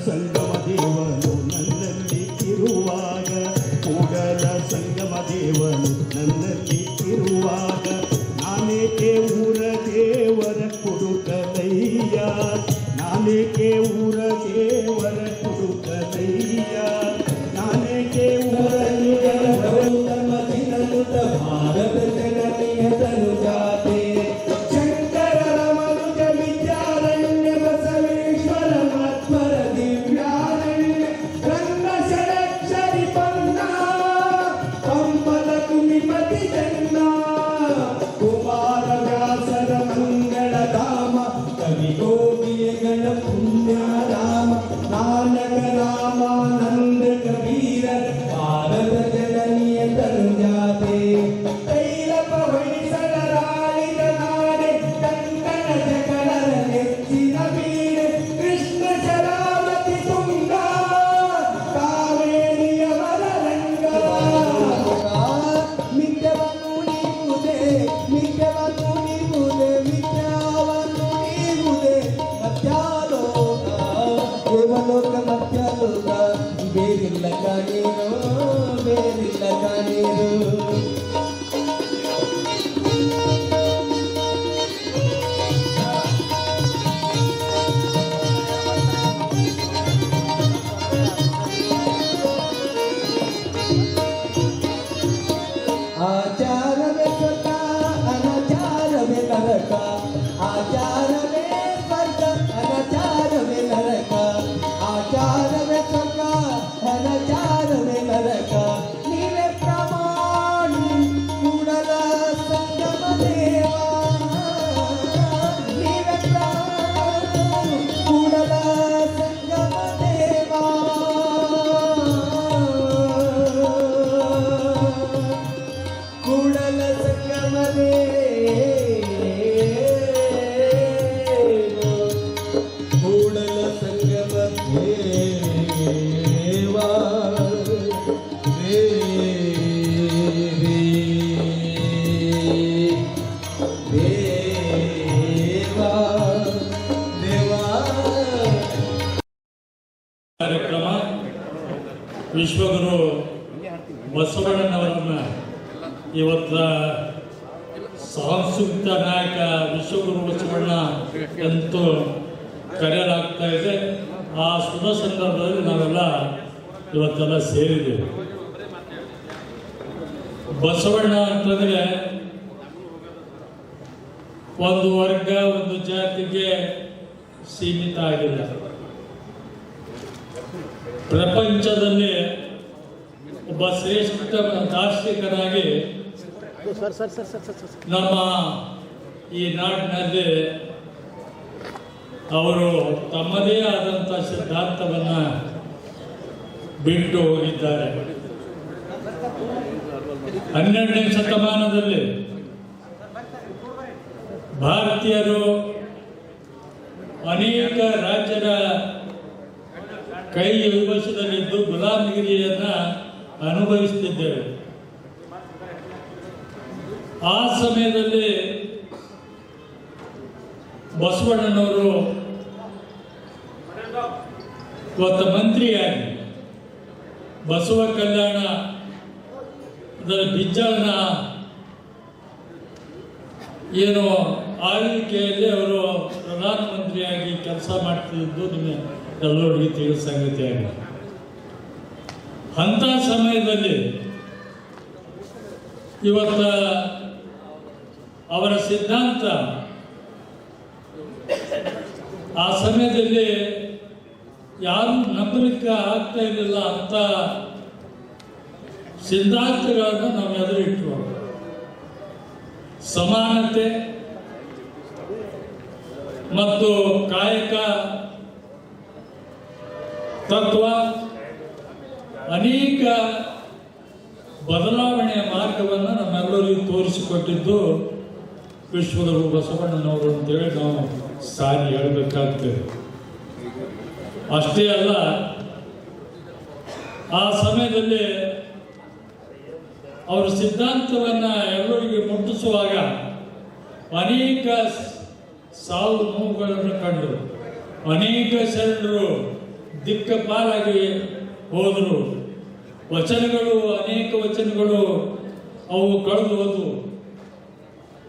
ಕೂಡಲ ಸಂಗಮ ದೇವನು ನನ್ನಲ್ಲಿ ಇರುವಾಗ ಕೂಡಲ ಸಂಗಮ ದೇವನು ನನ್ನಲ್ಲಿ ಇರುವಾಗ ನಾನೇಕೆ ಊರ ದೇವರ ಕುಡುಕಲಯ್ಯ ನಾನೇಕೆ ಊರ ವಿಶ್ವಗುರು ಬಸವಣ್ಣನವರನ್ನ ಇವತ್ತ ಸಾಂಸ್ಕೃತಿಕ ನಾಯಕ ವಿಶ್ವಗುರು ಬಸವಣ್ಣ ಎಂದು ಕರೆಯಲಾಗ್ತಾ ಇದೆ. ಆ ಶುಭ ಸಂದರ್ಭದಲ್ಲಿ ನಾವೆಲ್ಲ ಇವತ್ತೆಲ್ಲ ಸೇರಿದ್ದೇವೆ ಬಸವಣ್ಣ ಅಂತಂದ್ರೆ ಒಂದು ವರ್ಗ, ಒಂದು ಜಾತಿಗೆ ಸೀಮಿತ ಆಗಿಲ್ಲ. ಪ್ರಪಂಚದಲ್ಲಿ ಒಬ್ಬ ಶ್ರೇಷ್ಠ ದಾರ್ಶನಿಕನಾಗಿ ನಮ್ಮ ಈ ನಾಡಿನಲ್ಲಿ ಅವರು ತಮ್ಮದೇ ಆದಂಥ ಸಿದ್ಧಾಂತವನ್ನ ಬಿಟ್ಟು ಹೋಗಿದ್ದಾರೆ. ಹನ್ನೆರಡನೇ ಶತಮಾನದಲ್ಲಿ ಭಾರತೀಯರು ಅನೇಕ ರಾಜ್ಯದ ಕೈ ವಿವಶದಲ್ಲಿದ್ದು ಗುಲಾಮಗಿರಿಯನ್ನ ಅನುಭವಿಸುತ್ತಿದ್ದೇವೆ. ಆ ಸಮಯದಲ್ಲಿ ಬಸವಣ್ಣನವರು ಇವತ್ತು ಮಂತ್ರಿಯಾಗಿ ಬಸವ ಕಲ್ಯಾಣ ಅದರ ಬಿಜ್ಜನ ಏನು ಆಳ್ವಿಕೆಯಲ್ಲಿ ಅವರು ಪ್ರಧಾನಮಂತ್ರಿಯಾಗಿ ಕೆಲಸ ಮಾಡ್ತಿದ್ದು ನಿಮಗೆ ಎಲ್ಲರಿಗೂ ತಿಳಿದ ಸಂಗತಿಯಾಗಿ ಅಂಥ ಸಮಯದಲ್ಲಿ ಇವತ್ತ ಅವರ ಸಿದ್ಧಾಂತ ಆ ಸಮಯದಲ್ಲಿ ಯಾರು ನಂಬಲಿಕ್ಕೆ ಆಗ್ತಾ ಇರಲಿಲ್ಲ ಅಂತ ಸಿದ್ಧಾಂತಗಳನ್ನು ನಾವು ಎದುರಿಟ್ಟು ಸಮಾನತೆ ಮತ್ತು ಕಾಯಕ ತತ್ವ ಅನೇಕ ಬದಲಾವಣೆಯ ಮಾರ್ಗವನ್ನು ನಮ್ಮೆಲ್ಲರಿಗೂ ತೋರಿಸಿಕೊಟ್ಟಿದ್ದು ವಿಶ್ವಗುರು ಬಸವಣ್ಣನವರು ಅಂತೇಳಿ ನಾವು ಸಾರಿ ಹೇಳಬೇಕಾಗ್ತದೆ. ಅಷ್ಟೇ ಅಲ್ಲ, ಆ ಸಮಯದಲ್ಲಿ ಅವರ ಸಿದ್ಧಾಂತವನ್ನ ಎಲ್ಲರಿಗೆ ಮುಟ್ಟಿಸುವಾಗ ಅನೇಕ ಸಾವು ನೋವುಗಳನ್ನು ಕಂಡರು. ಅನೇಕ ಶರಣರು ದಿಕ್ಕಪಾಲಾಗಿ ಹೋದರು. ವಚನಗಳು, ಅನೇಕ ವಚನಗಳು ಅವು ಕಳೆದು ಹೋದವು.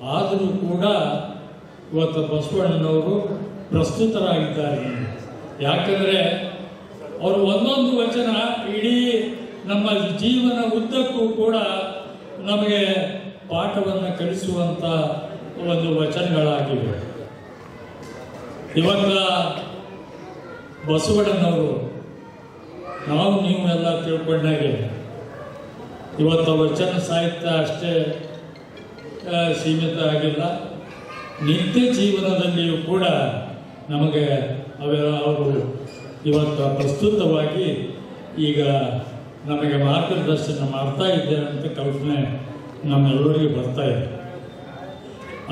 ಆದರೂ ಕೂಡ ಇವತ್ತು ಬಸವಣ್ಣನವರು ಪ್ರಸ್ತುತರಾಗಿದ್ದಾರೆ. ಯಾಕಂದರೆ ಅವರು ಒಂದೊಂದು ವಚನ ಇಡೀ ನಮ್ಮ ಜೀವನ ಉದ್ದಕ್ಕೂ ಕೂಡ ನಮಗೆ ಪಾಠವನ್ನು ಕಲಿಸುವಂಥ ಒಂದು ವಚನಗಳಾಗಿವೆ. ಇವತ್ತ ಬಸವಣ್ಣನವರು, ನಾವು ನೀವು ಎಲ್ಲ ತಿಳ್ಕೊಂಡಾಗೆ ಇವತ್ತು ವಚನ ಸಾಹಿತ್ಯ ಅಷ್ಟೇ ಸೀಮಿತ ಆಗಿಲ್ಲ. ನಿತ್ಯ ಜೀವನದಲ್ಲಿಯೂ ಕೂಡ ನಮಗೆ ಅವೆಲ್ಲ ಅವರು ಇವತ್ತು ಪ್ರಸ್ತುತವಾಗಿ ಈಗ ನಮಗೆ ಮಾರ್ಗದರ್ಶನ ಮಾಡ್ತಾ ಇದ್ದಾರೆ ಅಂತ ಕಲ್ಪನೆ ನಮ್ಮೆಲ್ಲರಿಗೂ ಬರ್ತಾ ಇದೆ.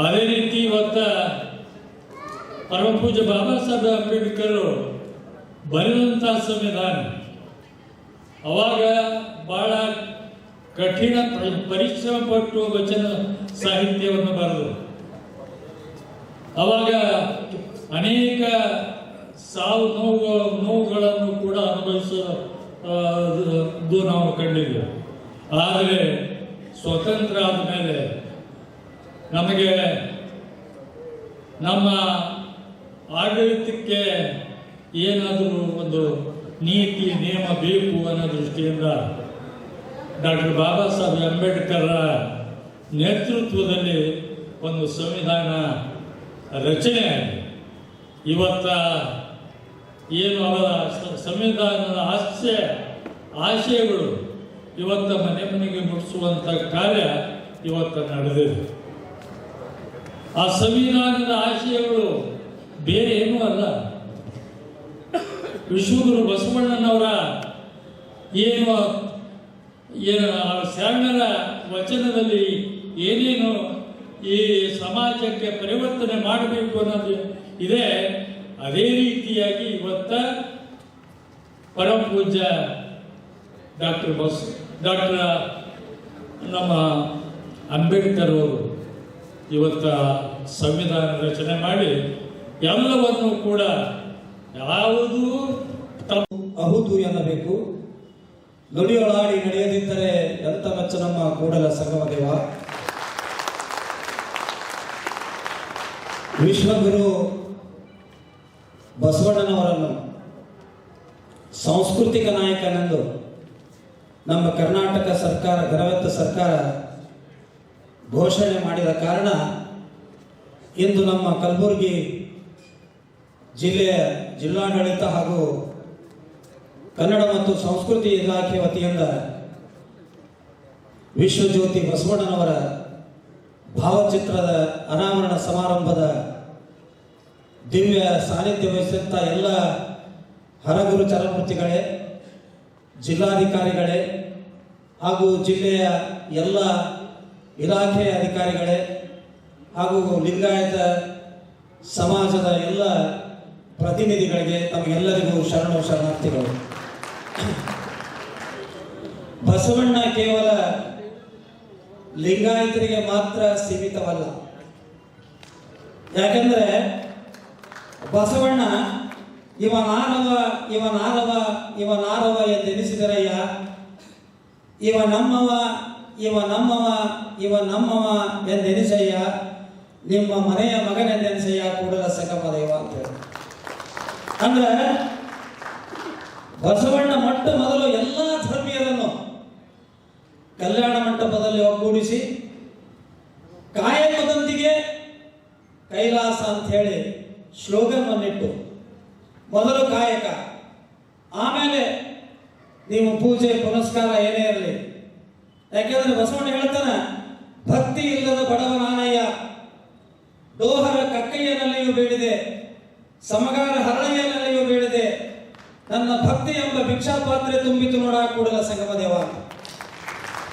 ಅದೇ ರೀತಿ ಇವತ್ತ ಪರಮಪೂಜ್ಯ ಬಾಬಾ ಸಾಹೇಬ್ ಅಂಬೇಡ್ಕರ್ ಬರೆದಂಥ ಸಂವಿಧಾನ. ಅವಾಗ ಬಹಳ ಕಠಿಣ ಪರಿಶ್ರಮ ಪಟ್ಟು ವಚನ ಸಾಹಿತ್ಯವನ್ನು ಬರೆದರು. ಅವಾಗ ಅನೇಕ ಸಾವು ನೋವು, ನೋವುಗಳನ್ನು ಕೂಡ ಅನುಭವಿಸೋದು ನಾವು ಕಂಡಿದ್ದೇವೆ. ಆದರೆ ಸ್ವತಂತ್ರ ಆದಮೇಲೆ ನಮಗೆ ನಮ್ಮ ಆಡಳಿತಕ್ಕೆ ಏನಾದರೂ ಒಂದು ನೀತಿ, ನಿಯಮ ಬೇಕು ಅನ್ನೋ ದೃಷ್ಟಿಯಿಂದ ಡಾಕ್ಟರ್ ಬಾಬಾ ಸಾಹೇಬ್ ಅಂಬೇಡ್ಕರ್ ನೇತೃತ್ವದಲ್ಲಿ ಒಂದು ಸಂವಿಧಾನ ರಚನೆ ಆಗಿದೆ. ಇವತ್ತ ಏನು ಅವರ ಸಂವಿಧಾನದ ಆಶಯ ಆಶಯಗಳು ಇವತ್ತ ಮನೆ ಮನೆಗೆ ಮುಟ್ಟಿಸುವಂಥ ಕಾರ್ಯ ಇವತ್ತ ನಡೆದಿದೆ. ಆ ಸಂವಿಧಾನದ ಆಶಯಗಳು ಬೇರೆ ಏನೂ ಅಲ್ಲ. ವಿಶ್ವಗುರು ಬಸವಣ್ಣನವರ ಏನು ಏನು ಶರಣರ ವಚನದಲ್ಲಿ ಏನೇನು ಈ ಸಮಾಜಕ್ಕೆ ಪರಿವರ್ತನೆ ಮಾಡಬೇಕು ಅನ್ನೋದು ಇದೆ. ಅದೇ ರೀತಿಯಾಗಿ ಇವತ್ತ ಪರಮ ಪೂಜ್ಯ ಡಾಕ್ಟರ್ ಬಸ್, ಡಾಕ್ಟರ್ ನಮ್ಮ ಅಂಬೇಡ್ಕರ್ ಅವರು ಇವತ್ತ ಸಂವಿಧಾನ ರಚನೆ ಮಾಡಿ ಎಲ್ಲವನ್ನು ಕೂಡ ಯಾವುದೂ? ಅಹುತು ಎನ್ನಬೇಕು. ನುಡಿಯೊಳಾಡಿ ನಡೆಯದಿದ್ದರೆ ಎಂತ ಮೆಚ್ಚ ನಮ್ಮ ಕೂಡಲ ಸಂಗಮ ದೇವ ವಿಶ್ವಗುರು ಬಸವಣ್ಣನವರನ್ನು, ಸಾಂಸ್ಕೃತಿಕ ನಾಯಕನೆಂದು ನಮ್ಮ ಕರ್ನಾಟಕ ಸರ್ಕಾರ, ಗರವೆತ್ತ ಸರ್ಕಾರ ಘೋಷಣೆ ಮಾಡಿದ ಕಾರಣ ಇಂದು ನಮ್ಮ ಕಲಬುರಗಿ ಜಿಲ್ಲೆಯ ಜಿಲ್ಲಾಡಳಿತ ಹಾಗೂ ಕನ್ನಡ ಮತ್ತು ಸಂಸ್ಕೃತಿ ಇಲಾಖೆ ವತಿಯಿಂದ ವಿಶ್ವಜ್ಯೋತಿ ಬಸವಣ್ಣನವರ ಭಾವಚಿತ್ರದ ಅನಾವರಣ ಸಮಾರಂಭದ ದಿವ್ಯ ಸಾನ್ನಿಧ್ಯ ವಹಿಸಿದಂಥ ಎಲ್ಲ ಹರಗುರು ಚರಮೂರ್ತಿಗಳೇ, ಜಿಲ್ಲಾಧಿಕಾರಿಗಳೇ ಹಾಗೂ ಜಿಲ್ಲೆಯ ಎಲ್ಲ ಇಲಾಖೆಯ ಅಧಿಕಾರಿಗಳೇ ಹಾಗೂ ಲಿಂಗಾಯತ ಸಮಾಜದ ಎಲ್ಲ ಪ್ರತಿನಿಧಿಗಳಿಗೆ ತಮಗೆಲ್ಲರಿಗೂ ಶರಣು ಶರಣಾರ್ಥಿಗಳು. ಬಸವಣ್ಣ ಕೇವಲ ಲಿಂಗಾಯತರಿಗೆ ಮಾತ್ರ ಸೀಮಿತವಲ್ಲ. ಯಾಕಂದ್ರೆ ಬಸವಣ್ಣ ಇವ ಇವನಾರವ ಇವ ನಾರವ ಇವ ನಾರವ ಎಂದೆನಿಸಿದರಯ್ಯ ಇವ ನಮ್ಮವ ಇವ ನಮ್ಮವ ಇವ ನಮ್ಮವ ಎಂದೆನಿಸಯ್ಯ ನಿಮ್ಮ ಮನೆಯ ಮಗನೆಂದೆನಿಸಯ್ಯ ಕೂಡಲ ದೇವ ಅಂತ ಹೇಳಿ ಅಂದ್ರೆ ಬಸವಣ್ಣ ಮೊಟ್ಟ ಮೊದಲು ಎಲ್ಲ ಧರ್ಮೀಯರನ್ನು ಕಲ್ಯಾಣ ಮಂಟಪದಲ್ಲಿ ಒಗ್ಗೂಡಿಸಿ ಕಾಯಕದೊಂದಿಗೆ ಕೈಲಾಸ ಅಂತ ಹೇಳಿ ಶ್ಲೋಗನ್ನಿಟ್ಟು ಮೊದಲು ಕಾಯಕ. ಆಮೇಲೆ ನೀವು ಪೂಜೆ, ಪುನಸ್ಕಾರ ಏನೇ ಇರಲಿ. ಯಾಕೆಂದ್ರೆ ಬಸವಣ್ಣ ಹೇಳ್ತಾನೆ, ಭಕ್ತಿ ಇಲ್ಲದ ಬಡವನಾನಯ್ಯ ದೋಹರ ಕಕ್ಕಯ್ಯನಲ್ಲಿಯೂ ಬೇಡಿದೆ ಸಮಗಾರ ಹರಳೆಯಲ್ಲಿಯೂ ಬೀಳದೆ ನನ್ನ ಭಕ್ತಿ ಎಂಬ ಭಿಕ್ಷಾ ಪಾತ್ರೆ ತುಂಬಿತು ನೋಡ ಕೂಡಲ ಸಂಗಮ ದೇವ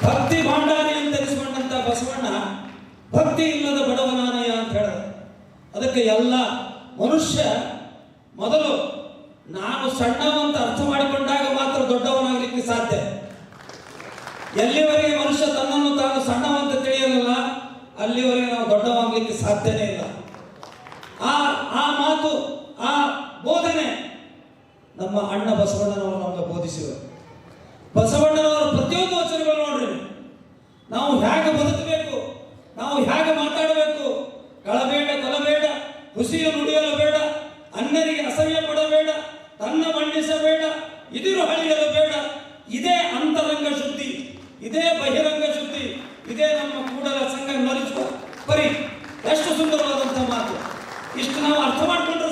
ಭಕ್ತಿ ಭಾಂಡಾರಿ ಅಂತ ಬಸವಣ್ಣ, ಭಕ್ತಿ ಇಲ್ಲದ ಬಡವನಾನಯ ಅಂತ ಹೇಳಿದ. ಅದಕ್ಕೆ ಎಲ್ಲ ಮನುಷ್ಯ ಮೊದಲು ನಾನು ಸಣ್ಣವಂತ ಅರ್ಥ ಮಾಡಿಕೊಂಡಾಗ ಮಾತ್ರ ದೊಡ್ಡವನಾಗಲಿಕ್ಕೆ ಸಾಧ್ಯ. ಎಲ್ಲಿವರೆಗೆ ಮನುಷ್ಯ ತನ್ನನ್ನು ತಾನು ಸಣ್ಣವಂತ ತಿಳಿಯಲಿಲ್ಲ, ಅಲ್ಲಿವರೆಗೆ ನಾವು ದೊಡ್ಡವಾಗಲಿಕ್ಕೆ ಸಾಧ್ಯನೇ ಇಲ್ಲ. ಆ ಆ ಮಾತು ಆ ಬೋಧನೆ ನಮ್ಮ ಅಣ್ಣ ಬಸವಣ್ಣನವರು ನಮಗೆ ಬೋಧಿಸಿದರು. ಬಸವಣ್ಣನವರ ಪ್ರತಿಯೊಂದು ವಚನಗಳು ನೋಡ್ರಿ. ನಾವು ಹೇಗೆ ಬದುಕಬೇಕು, ನಾವು ಹೇಗೆ ಮಾತಾಡಬೇಕು, ಕಳಬೇಡ ಕೊಲಬೇಡ, ಹುಸಿಯ ನುಡಿಯಲು ಬೇಡ ಅನ್ನರಿಗೆ ಅಸಹ್ಯ ಪಡಬೇಡ, ತನ್ನ ಮಂಡಿಸಬೇಡ, ಇದಿರು ಹಳಿಯಲು ಬೇಡ, ಇದೇ ಅಂತರಂಗ ಶುದ್ಧಿ, ಇದೇ ಬಹಿರಂಗ ಶುದ್ಧಿ, ಇದೇ ನಮ್ಮ ಕೂಡಲ ಸಂಘ ನಲಿಸುವ ಪರಿ. ಎಷ್ಟು ಸುಂದರವಾದಂತಹ ಮಾತು. ಇಷ್ಟು ನಾವು ಅರ್ಥ ಮಾಡ್ಕೊಂಡ್ರೆ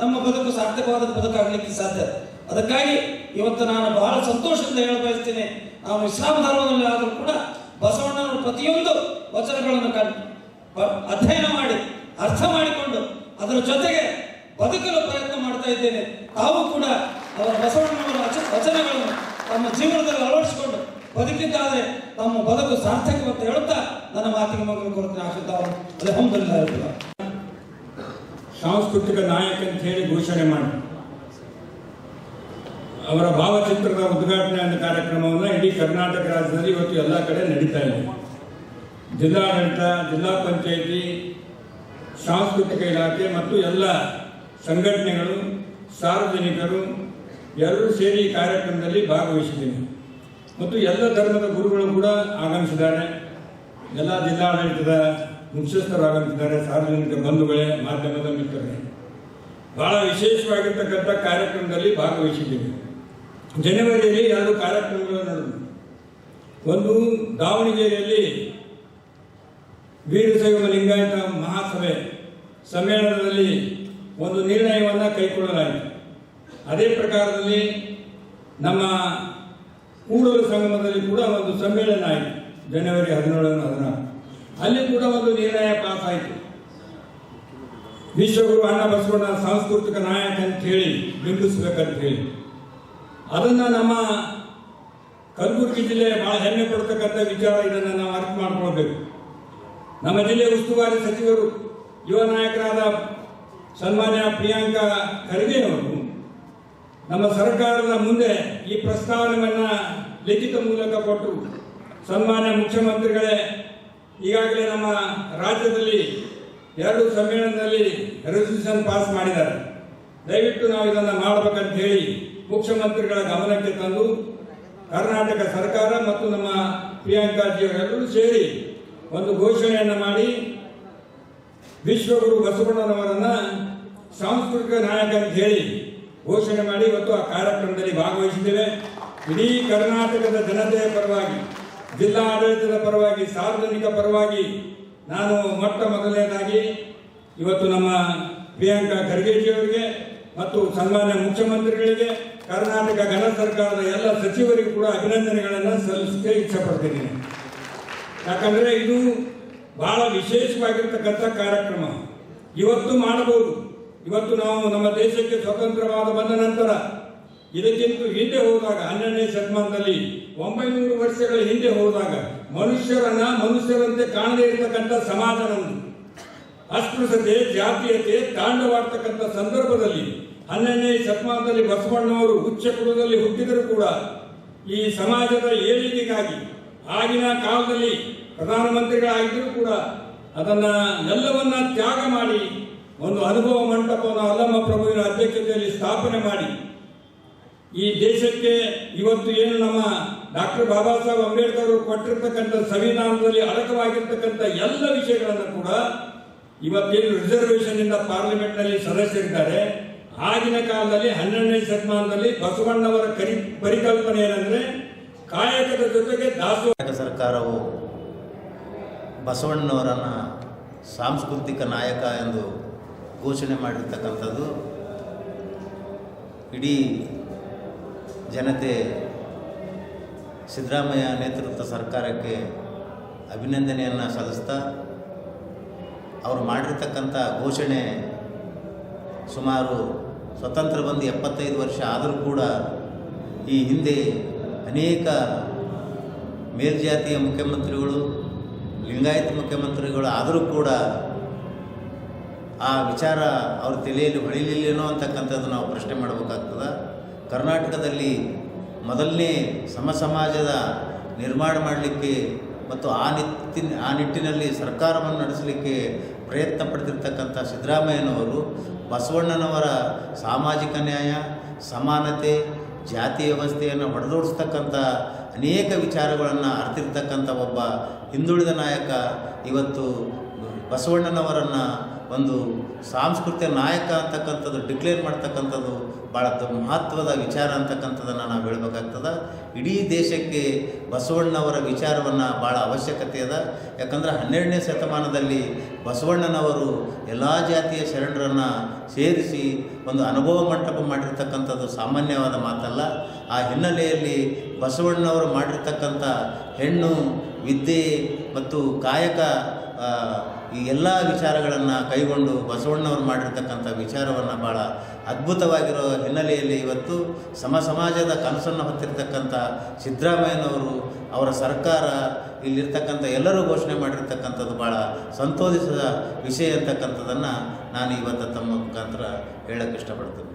ನಮ್ಮ ಬದುಕು ಸಾರ್ಥಕವಾದ ಬದುಕಾಗಲಿಕ್ಕೆ ಸಾಧ್ಯ. ಅದಕ್ಕಾಗಿ ಇವತ್ತು ನಾನು ಬಹಳ ಸಂತೋಷದಿಂದ ಹೇಳ ಬಯಸ್ತೇನೆ ನಾವು ಇಸ್ಲಾಂ ಧರ್ಮದಲ್ಲಿ ಆದರೂ ಕೂಡ ಬಸವಣ್ಣನವರು ಪ್ರತಿಯೊಂದು ವಚನಗಳನ್ನು ಅಧ್ಯಯನ ಮಾಡಿ, ಅರ್ಥ ಮಾಡಿಕೊಂಡು ಅದರ ಜೊತೆಗೆ ಬದುಕಲು ಪ್ರಯತ್ನ ಮಾಡ್ತಾ ಇದ್ದೇನೆ. ತಾವು ಕೂಡ ಅವರ ಬಸವಣ್ಣನವರ ವಚ- ವಚನಗಳನ್ನು ತಮ್ಮ ಜೀವನದಲ್ಲಿ ಅಳವಡಿಸಿಕೊಂಡು ಬದುಕಿದ್ದಾದರೆ ತಮ್ಮ ಬದುಕು ಸಾರ್ಥಕ ಅಂತ ಹೇಳುತ್ತಾ ನನ್ನ ಮಾತಿಗೆ ಮಗಲು ಕೊಡ್ತೀನಿ ಆಶಿದ್ದಾವರು ಅಲ್ಹಮ್ದುಲಿಲ್ಲಾಹ್ ಸಾಂಸ್ಕೃತಿಕ ನಾಯಕ ಅಂತ ಹೇಳಿ ಘೋಷಣೆ ಮಾಡಿ. ಅವರ ಭಾವಚಿತ್ರದ ಉದ್ಘಾಟನೆ ಅನ್ನೋ ಕಾರ್ಯಕ್ರಮವನ್ನು ಇಡೀ ಕರ್ನಾಟಕ ರಾಜ್ಯದಲ್ಲಿ ಇವತ್ತು ಎಲ್ಲ ಕಡೆ ನಡೀತಾ ಇದೆ. ಜಿಲ್ಲಾಡಳಿತ, ಜಿಲ್ಲಾ ಪಂಚಾಯಿತಿ, ಸಾಂಸ್ಕೃತಿಕ ಇಲಾಖೆ ಮತ್ತು ಎಲ್ಲ ಸಂಘಟನೆಗಳು, ಸಾರ್ವಜನಿಕರು ಎಲ್ಲರೂ ಸೇರಿ ಕಾರ್ಯಕ್ರಮದಲ್ಲಿ ಭಾಗವಹಿಸಿದ್ದೇನೆ. ಮತ್ತು ಎಲ್ಲ ಧರ್ಮದ ಗುರುಗಳು ಕೂಡ ಆಗಮಿಸಿದ್ದಾರೆ. ಎಲ್ಲ ಜಿಲ್ಲಾಡಳಿತದ ಮುಖ್ಯಸ್ಥರು ಆಗಮಿಸಿದ್ದಾರೆ ಸಾರ್ವಜನಿಕ ಬಂಧುಗಳೇ ಮಾಧ್ಯಮದ ಮಿತ್ರರೇ ಬಹಳ ವಿಶೇಷವಾಗಿರ್ತಕ್ಕಂಥ ಕಾರ್ಯಕ್ರಮದಲ್ಲಿ ಭಾಗವಹಿಸಿದ್ದೇವೆ ಜನವರಿಯಲ್ಲಿ ಎರಡು ಕಾರ್ಯಕ್ರಮಗಳು ನಡೆದವು. ಒಂದು ದಾವಣಗೆರೆಯಲ್ಲಿ ವೀರಶೈವ ಲಿಂಗಾಯತ ಮಹಾಸಭೆ ಸಮ್ಮೇಳನದಲ್ಲಿ ಒಂದು ನಿರ್ಣಯವನ್ನು ಕೈಗೊಳ್ಳಲಾಯಿತು. ಅದೇ ಪ್ರಕಾರದಲ್ಲಿ ನಮ್ಮ ಕೂಡಲು ಸಂಗಮದಲ್ಲಿ ಕೂಡ ಒಂದು ಸಮ್ಮೇಳನ ಆಯಿತು. ಜನವರಿ ಹದಿನೇಳನ್ನು ಹದಿನಾರು ಅಲ್ಲಿ ಕೂಡ ಒಂದು ನಿರ್ಣಯ ಪಾಸ್ ಆಯಿತು. ವಿಶ್ವಗುರು ಅಣ್ಣ ಬಸವಣ್ಣ ಸಾಂಸ್ಕೃತಿಕ ನಾಯಕ ಅಂತ ಹೇಳಿ ಬಿಂಬಿಸ್ಬೇಕಂತ ಹೇಳಿ ಅದನ್ನ ನಮ್ಮ ಕಲಬುರಗಿ ಜಿಲ್ಲೆ ಬಹಳ ಹೆಮ್ಮೆ ಪಡ್ತಕ್ಕಂಥ ವಿಚಾರ ಇದನ್ನು ನಾವು ಅರ್ಥ ಮಾಡ್ಕೊಳ್ಬೇಕು. ನಮ್ಮ ಜಿಲ್ಲೆ ಉಸ್ತುವಾರಿ ಸಚಿವರು, ಯುವ ನಾಯಕರಾದ ಸನ್ಮಾನ್ಯ ಪ್ರಿಯಾಂಕಾ ಖರ್ಗೆ ಅವರು, ನಮ್ಮ ಸರ್ಕಾರದ ಮುಂದೆ ಈ ಪ್ರಸ್ತಾವನೆಯನ್ನ ಲಿಖಿತ ಮೂಲಕ ಕೊಟ್ಟು ಸನ್ಮಾನ್ಯ ಮುಖ್ಯಮಂತ್ರಿಗಳೇ ಈಗಾಗಲೇ ನಮ್ಮ ರಾಜ್ಯದಲ್ಲಿ ಎರಡು ಸಮ್ಮೇಳನದಲ್ಲಿ ರೆಸಲ್ಯೂಷನ್ ಪಾಸ್ ಮಾಡಿದ್ದಾರೆ. ದಯವಿಟ್ಟು ನಾವು ಇದನ್ನು ಮಾಡಬೇಕಂತ ಹೇಳಿ ಮುಖ್ಯಮಂತ್ರಿಗಳ ಗಮನಕ್ಕೆ ತಂದು ಕರ್ನಾಟಕ ಸರ್ಕಾರ ಮತ್ತು ನಮ್ಮ ಪ್ರಿಯಾಂಕಾಜಿಯವರೆಲ್ಲರೂ ಸೇರಿ ಒಂದು ಘೋಷಣೆಯನ್ನು ಮಾಡಿ ವಿಶ್ವಗುರು ಬಸವಣ್ಣನವರನ್ನ ಸಾಂಸ್ಕೃತಿಕ ನಾಯಕ ಅಂತ ಹೇಳಿ ಘೋಷಣೆ ಮಾಡಿ ಇವತ್ತು ಆ ಕಾರ್ಯಕ್ರಮದಲ್ಲಿ ಭಾಗವಹಿಸಿದ್ದೇವೆ. ಇಡೀ ಕರ್ನಾಟಕದ ಜನತೆಯ ಪರವಾಗಿ ಜಿಲ್ಲಾ ಆಡಳಿತದ ಪರವಾಗಿ, ಸಾರ್ವಜನಿಕ ಪರವಾಗಿ ನಾನು ಮೊಟ್ಟ ಮೊದಲನೇದಾಗಿ ಇವತ್ತು ನಮ್ಮ ಪ್ರಿಯಾಂಕಾ ಖರ್ಗೆಜಿಯವರಿಗೆ ಮತ್ತು ಸನ್ಮಾನ್ಯ ಮುಖ್ಯಮಂತ್ರಿಗಳಿಗೆ, ಕರ್ನಾಟಕ ಘನ ಸರ್ಕಾರದ ಎಲ್ಲ ಸಚಿವರಿಗೂ ಕೂಡ ಅಭಿನಂದನೆಗಳನ್ನು ಸಲ್ಲಿಸಕ್ಕೆ ಇಚ್ಛಪಡ್ತಿದ್ದೀನಿ. ಯಾಕಂದರೆ ಇದು ಬಹಳ ವಿಶೇಷವಾಗಿರ್ತಕ್ಕಂಥ ಕಾರ್ಯಕ್ರಮ. ಇವತ್ತು ಮಾಡಬಹುದು. ಇವತ್ತು ನಾವು ನಮ್ಮ ದೇಶಕ್ಕೆ ಸ್ವತಂತ್ರವಾದ ಬಂದ ನಂತರ ಇದಕ್ಕಿಂತ ಹಿಂದೆ ಹೋದಾಗ ಹನ್ನೆರಡನೇ ಶತಮಾನದಲ್ಲಿ ಒಂಬೈನೂರು ವರ್ಷಗಳ ಹಿಂದೆ ಹೋದಾಗ ಮನುಷ್ಯರನ್ನ ಮನುಷ್ಯರಂತೆ ಕಾಣದೇ ಇರತಕ್ಕಂಥ ಸಮಾಜ ಅಸ್ಪೃಶ್ಯತೆ, ಜಾತೀಯತೆ ತಾಂಡವಾಡ್ತಕ್ಕಂಥ ಸಂದರ್ಭದಲ್ಲಿ ಹನ್ನೆರಡನೇ ಶತಮಾನದಲ್ಲಿ ಬಸವಣ್ಣವರು ಉಚ್ಚ ಕುಲದಲ್ಲಿ ಹುಟ್ಟಿದರೂ ಕೂಡ ಈ ಸಮಾಜದ ಏಳಿಗೆಗಾಗಿ ಆಗಿನ ಕಾಲದಲ್ಲಿ ಪ್ರಧಾನಮಂತ್ರಿಗಳಾಗಿದ್ದರೂ ಕೂಡ ಅದನ್ನ ಎಲ್ಲವನ್ನ ತ್ಯಾಗ ಮಾಡಿ ಒಂದು ಅನುಭವ ಮಂಟಪವನ್ನು ಅಲ್ಲಮ್ಮ ಪ್ರಭುವಿನ ಅಧ್ಯಕ್ಷತೆಯಲ್ಲಿ ಸ್ಥಾಪನೆ ಮಾಡಿ ಈ ದೇಶಕ್ಕೆ ಇವತ್ತು ಏನು ನಮ್ಮ ಡಾಕ್ಟರ್ ಬಾಬಾ ಸಾಹೇಬ್ ಅಂಬೇಡ್ಕರ್ ಅವರು ಕೊಟ್ಟಿರ್ತಕ್ಕಂಥ ಸಂವಿಧಾನದಲ್ಲಿ ಅಡಕವಾಗಿರ್ತಕ್ಕಂಥ ಎಲ್ಲ ವಿಷಯಗಳನ್ನು ಕೂಡ ಇವತ್ತೇನು ರಿಸರ್ವೇಶನ್ ಇಂದ ಪಾರ್ಲಿಮೆಂಟ್ನಲ್ಲಿ ಸದಸ್ಯರಿದ್ದಾರೆ ಆಗಿನ ಕಾಲದಲ್ಲಿ ಹನ್ನೆರಡನೇ ಶತಮಾನದಲ್ಲಿ ಬಸವಣ್ಣವರ ಕರಿ ಪರಿಕಲ್ಪನೆ ಏನಂದ್ರೆ ಕಾಯಕದ ಜೊತೆಗೆ ದಾಸೋಹ ಸರ್ಕಾರವು ಬಸವಣ್ಣವರನ್ನ ಸಾಂಸ್ಕೃತಿಕ ನಾಯಕ ಎಂದು ಘೋಷಣೆ ಮಾಡಿರ್ತಕ್ಕಂಥದ್ದು. ಇಡೀ ಜನತೆ ಸಿದ್ದರಾಮಯ್ಯ ನೇತೃತ್ವ ಸರ್ಕಾರಕ್ಕೆ ಅಭಿನಂದನೆಯನ್ನು ಸಲ್ಲಿಸ್ತಾ ಅವರು ಮಾಡಿರ್ತಕ್ಕಂಥ ಘೋಷಣೆ ಸುಮಾರು ಸ್ವತಂತ್ರ ಬಂದು ಎಪ್ಪತ್ತೈದು ವರ್ಷ ಆದರೂ ಕೂಡ ಈ ಹಿಂದೆ ಅನೇಕ ಮೇಲ್ಜಾತಿಯ ಮುಖ್ಯಮಂತ್ರಿಗಳು, ಲಿಂಗಾಯತ ಮುಖ್ಯಮಂತ್ರಿಗಳು ಆದರೂ ಕೂಡ ಆ ವಿಚಾರ ಅವ್ರ ತಲೆಯಲ್ಲಿ ಹೊಳಿಲಿಲ್ಲೇನೋ ಅಂತಕ್ಕಂಥದ್ದು ನಾವು ಪ್ರಶ್ನೆ ಮಾಡಬೇಕಾಗ್ತದೆ. ಕರ್ನಾಟಕದಲ್ಲಿ ಮೊದಲನೇ ಸಮ ಸಮಾಜದ ನಿರ್ಮಾಣ ಮಾಡಲಿಕ್ಕೆ ಮತ್ತು ಆ ನಿಟ್ಟಿನ, ಆ ನಿಟ್ಟಿನಲ್ಲಿ ಸರ್ಕಾರವನ್ನು ನಡೆಸಲಿಕ್ಕೆ ಪ್ರಯತ್ನ ಪಡ್ತಿರ್ತಕ್ಕಂಥ ಸಿದ್ದರಾಮಯ್ಯನವರು, ಬಸವಣ್ಣನವರ ಸಾಮಾಜಿಕ ನ್ಯಾಯ, ಸಮಾನತೆ, ಜಾತಿ ವ್ಯವಸ್ಥೆಯನ್ನು ಹೊಡೆದೋಡಿಸ್ತಕ್ಕಂಥ ಅನೇಕ ವಿಚಾರಗಳನ್ನು ಅರ್ತಿರ್ತಕ್ಕಂಥ ಒಬ್ಬ ಹಿಂದುಳಿದ ನಾಯಕ ಇವತ್ತು ಬಸವಣ್ಣನವರನ್ನು ಒಂದು ಸಾಂಸ್ಕೃತಿಕ ನಾಯಕ ಅಂತಕ್ಕಂಥದ್ದು ಡಿಕ್ಲೇರ್ ಮಾಡ್ತಕ್ಕಂಥದ್ದು ಭಾಳ ಮಹತ್ವದ ವಿಚಾರ ಅಂತಕ್ಕಂಥದ್ದನ್ನು ನಾವು ಹೇಳಬೇಕಾಗ್ತದೆ. ಇಡೀ ದೇಶಕ್ಕೆ ಬಸವಣ್ಣವರ ವಿಚಾರವನ್ನು ಭಾಳ ಅವಶ್ಯಕತೆ ಅದ. ಯಾಕಂದ್ರೆ ಹನ್ನೆರಡನೇ ಶತಮಾನದಲ್ಲಿ ಬಸವಣ್ಣನವರು ಎಲ್ಲ ಜಾತಿಯ ಶರಣರನ್ನು ಸೇರಿಸಿ ಒಂದು ಅನುಭವ ಮಂಟಪ ಮಾಡಿರ್ತಕ್ಕಂಥದ್ದು ಸಾಮಾನ್ಯವಾದ ಮಾತಲ್ಲ. ಆ ಹಿನ್ನೆಲೆಯಲ್ಲಿ ಬಸವಣ್ಣವರು ಮಾಡಿರ್ತಕ್ಕಂಥ ಹೆಣ್ಣು, ವಿದ್ಯೆ ಮತ್ತು ಕಾಯಕ ಈ ಎಲ್ಲ ವಿಚಾರಗಳನ್ನು ಕೈಗೊಂಡು ಬಸವಣ್ಣವರು ಮಾಡಿರ್ತಕ್ಕಂಥ ವಿಚಾರವನ್ನು ಭಾಳ ಅದ್ಭುತವಾಗಿರೋ ಹಿನ್ನೆಲೆಯಲ್ಲಿ ಇವತ್ತು ಸಮ ಸಮಾಜದ ಕನಸನ್ನು ಹೊತ್ತಿರ್ತಕ್ಕಂಥ ಸಿದ್ದರಾಮಯ್ಯನವರು ಅವರ ಸರ್ಕಾರ ಇಲ್ಲಿರ್ತಕ್ಕಂಥ ಎಲ್ಲರೂ ಘೋಷಣೆ ಮಾಡಿರ್ತಕ್ಕಂಥದ್ದು ಭಾಳ ಸಂತೋಷದ ವಿಷಯ ಅಂತಕ್ಕಂಥದ್ದನ್ನು ನಾನು ಇವತ್ತು ತಮ್ಮ ಮುಖಾಂತರ ಹೇಳಕ್ಕೆ ಇಷ್ಟಪಡ್ತೀನಿ.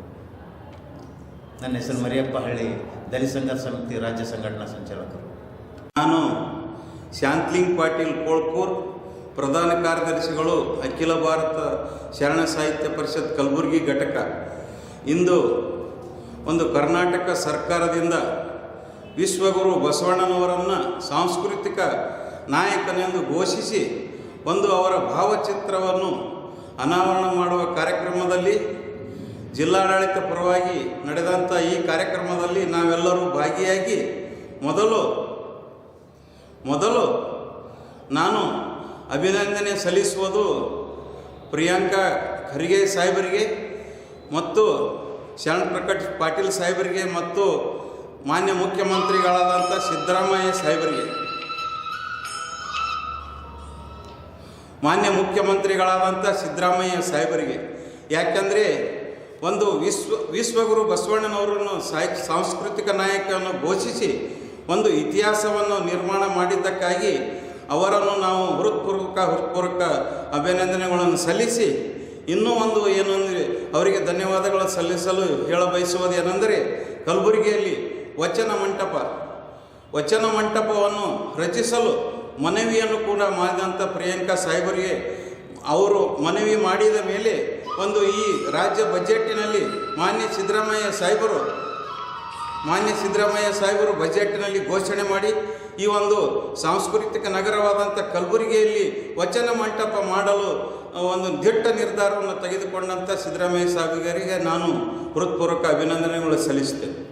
ನನ್ನ ಹೆಸರು ಮರಿಯಪ್ಪ ಹಳ್ಳಿ, ದಲಿತ ಸಂಘರ್ಷ ಸಮಿತಿ ರಾಜ್ಯ ಸಂಘಟನಾ ಸಂಚಾಲಕರು. ನಾನು ಶಾಂತ್ಲಿಂಗ್ ಪಾಟೀಲ್ ಕೋಳ್ಕೂರ್ ಪ್ರಧಾನ ಕಾರ್ಯದರ್ಶಿಗಳು ಅಖಿಲ ಭಾರತ ಶರಣ ಸಾಹಿತ್ಯ ಪರಿಷತ್ ಕಲಬುರಗಿ ಘಟಕ. ಇಂದು ಒಂದು ಕರ್ನಾಟಕ ಸರ್ಕಾರದಿಂದ ವಿಶ್ವಗುರು ಬಸವಣ್ಣನವರನ್ನು ಸಾಂಸ್ಕೃತಿಕ ನಾಯಕನೆಂದು ಘೋಷಿಸಿ ಒಂದು ಅವರ ಭಾವಚಿತ್ರವನ್ನು ಅನಾವರಣ ಮಾಡುವ ಕಾರ್ಯಕ್ರಮದಲ್ಲಿ ಜಿಲ್ಲಾಡಳಿತ ಪರವಾಗಿ ನಡೆದಂಥ ಈ ಕಾರ್ಯಕ್ರಮದಲ್ಲಿ ನಾವೆಲ್ಲರೂ ಭಾಗಿಯಾಗಿ ಮೊದಲು ಮೊದಲು ನಾನು ಅಭಿನಂದನೆ ಸಲ್ಲಿಸುವುದು ಪ್ರಿಯಾಂಕಾ ಖರ್ಗೆ ಸಾಹೇಬರಿಗೆ ಮತ್ತು ಶರಣ್ ಪ್ರಕಾಶ್ ಪಾಟೀಲ್ ಸಾಹೇಬರಿಗೆ ಮತ್ತು ಮಾನ್ಯ ಮುಖ್ಯಮಂತ್ರಿಗಳಾದಂಥ ಸಿದ್ದರಾಮಯ್ಯ ಸಾಹೇಬರಿಗೆ. ಮಾನ್ಯ ಮುಖ್ಯಮಂತ್ರಿಗಳಾದಂಥ ಸಿದ್ದರಾಮಯ್ಯ ಸಾಹೇಬರಿಗೆ. ಯಾಕಂದರೆ ಒಂದು ವಿಶ್ವ, ವಿಶ್ವಗುರು ಬಸವಣ್ಣನವರನ್ನು ಸಾಹಿ, ಸಾಂಸ್ಕೃತಿಕ ನಾಯಕವನ್ನು ಘೋಷಿಸಿ ಒಂದು ಇತಿಹಾಸವನ್ನು ನಿರ್ಮಾಣ ಮಾಡಿದ್ದಕ್ಕಾಗಿ ಅವರನ್ನು ನಾವು ಹೃತ್ಪೂರ್ವಕ ಹೃತ್ಪೂರ್ವಕ ಅಭಿನಂದನೆಗಳನ್ನು ಸಲ್ಲಿಸಿ, ಇನ್ನೂ ಒಂದು ಏನು ಅಂದರೆ, ಅವರಿಗೆ ಧನ್ಯವಾದಗಳು ಸಲ್ಲಿಸಲು ಹೇಳ ಬಯಸುವುದೇನೆಂದರೆ ಕಲಬುರಗಿಯಲ್ಲಿ ವಚನ ಮಂಟಪ, ವಚನ ಮಂಟಪವನ್ನು ರಚಿಸಲು ಮನವಿಯನ್ನು ಕೂಡ ಮಾಡಿದಂಥ ಪ್ರಿಯಾಂಕಾ ಸಾಹೇಬರಿಗೆ ಅವರು ಮನವಿ ಮಾಡಿದ ಮೇಲೆ ಒಂದು ಈ ರಾಜ್ಯ ಬಜೆಟ್ಟಿನಲ್ಲಿ ಮಾನ್ಯ ಸಿದ್ದರಾಮಯ್ಯ ಸಾಹೇಬರು, ಮಾನ್ಯ ಸಿದ್ದರಾಮಯ್ಯ ಸಾಹೇಬರು ಬಜೆಟ್ನಲ್ಲಿ ಘೋಷಣೆ ಮಾಡಿ ಈ ಒಂದು ಸಾಂಸ್ಕೃತಿಕ ನಗರವಾದಂಥ ಕಲಬುರಗಿಯಲ್ಲಿ ವಚನ ಮಂಟಪ ಮಾಡಲು ಒಂದು ದಿಟ್ಟ ನಿರ್ಧಾರವನ್ನು ತೆಗೆದುಕೊಂಡಂಥ ಸಿದ್ದರಾಮಯ್ಯ ಸಾಹೇಬರಿಗೆ ನಾನು ಹೃತ್ಪೂರ್ವಕ ಅಭಿನಂದನೆಗಳು ಸಲ್ಲಿಸ್ತೇನೆ.